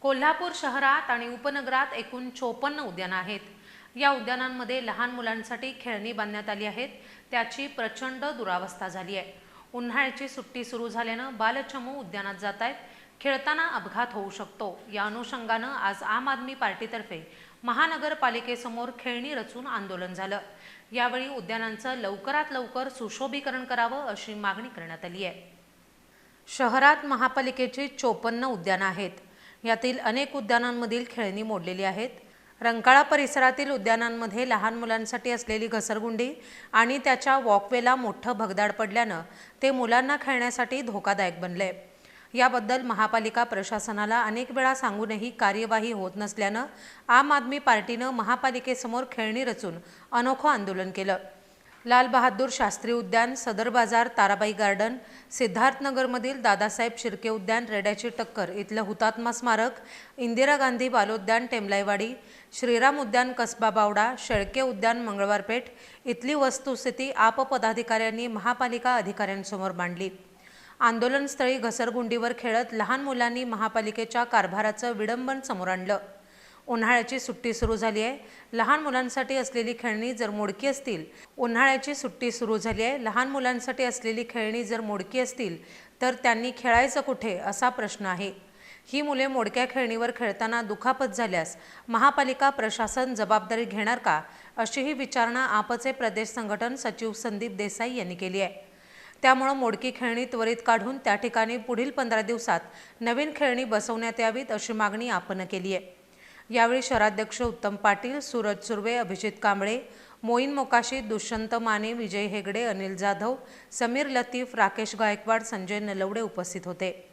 कोल्हापूर शहरात आणि उपनगरात एकूण चोपन्न उद्यानं आहेत. या उद्यानांमध्ये लहान मुलांसाठी खेळणी बांधण्यात आली आहेत. त्याची प्रचंड दुरावस्था झाली आहे. उन्हाळ्याची सुट्टी सुरू झाल्यानं बालचमू उद्यानात जात आहेत. खेळताना अपघात होऊ शकतो. या अनुषंगानं आज आम आदमी पार्टीतर्फे महानगरपालिकेसमोर खेळणी रचून आंदोलन झालं. यावेळी उद्यानांचं लवकरात लवकर सुशोभीकरण करावं अशी मागणी करण्यात आली आहे. शहरात महापालिकेची चोपन्न उद्यानं आहेत. यातील अनेक उद्यानांमधील खेळणी मोडलेली आहेत. रंकाळा परिसरातील उद्यानांमध्ये लहान मुलांसाठी असलेली घसरगुंडी आणि त्याच्या वॉकवेला मोठं भगदाड पडल्यानं ते मुलांना खेळण्यासाठी धोकादायक बनले. याबद्दल महापालिका प्रशासनाला अनेक वेळा सांगूनही कार्यवाही होत नसल्यानं आम आदमी पार्टीनं महापालिकेसमोर खेळणी रचून अनोखं आंदोलन केलं. लाल बहादूर शास्त्री उद्यान सदर बाजार ताराबाई गार्डन सिद्धार्थनगरमधील दादासाहेब शिर्के उद्यान रेड्याची टक्कर इथलं हुतात्मा स्मारक इंदिरा गांधी बालोद्यान टेमलाईवाडी श्रीराम उद्यान कसबा बावडा शेळके उद्यान मंगळवारपेठ इथली वस्तुस्थिती आप पदाधिकाऱ्यांनी महापालिका अधिकाऱ्यांसमोर मांडली. आंदोलनस्थळी घसरगुंडीवर खेळत लहान मुलांनी महापालिकेच्या कारभाराचं विडंबन समोर आणलं. उन्हाळ्याची सुट्टी सुरू झाली आहे. लहान मुलांसाठी असलेली खेळणी जर मोडकी असतील उन्हाळ्याची सुट्टी सुरू झाली आहे. लहान मुलांसाठी असलेली खेळणी जर मोडकी असतील तर त्यांनी खेळायचं कुठे असा प्रश्न आहे. ही मुले मोडक्या खेळणीवर खेळताना दुखापत झाल्यास महापालिका प्रशासन जबाबदारी घेणार का अशीही विचारणा आपचे प्रदेश संघटन सचिव संदीप देसाई यांनी केली आहे. त्यामुळं मोडकी खेळणी त्वरित काढून त्या ठिकाणी पुढील पंधरा दिवसात नवीन खेळणी बसवण्यात यावीत अशी मागणी आपण केली आहे. यावेळी शहराध्यक्ष उत्तम पाटील सूरज सुर्वे अभिजित कांबळे मोईन मोकाशी दुष्यंत माने विजय हेगडे अनिल जाधव समीर लतीफ राकेश गायकवाड संजय नलवडे उपस्थित होते.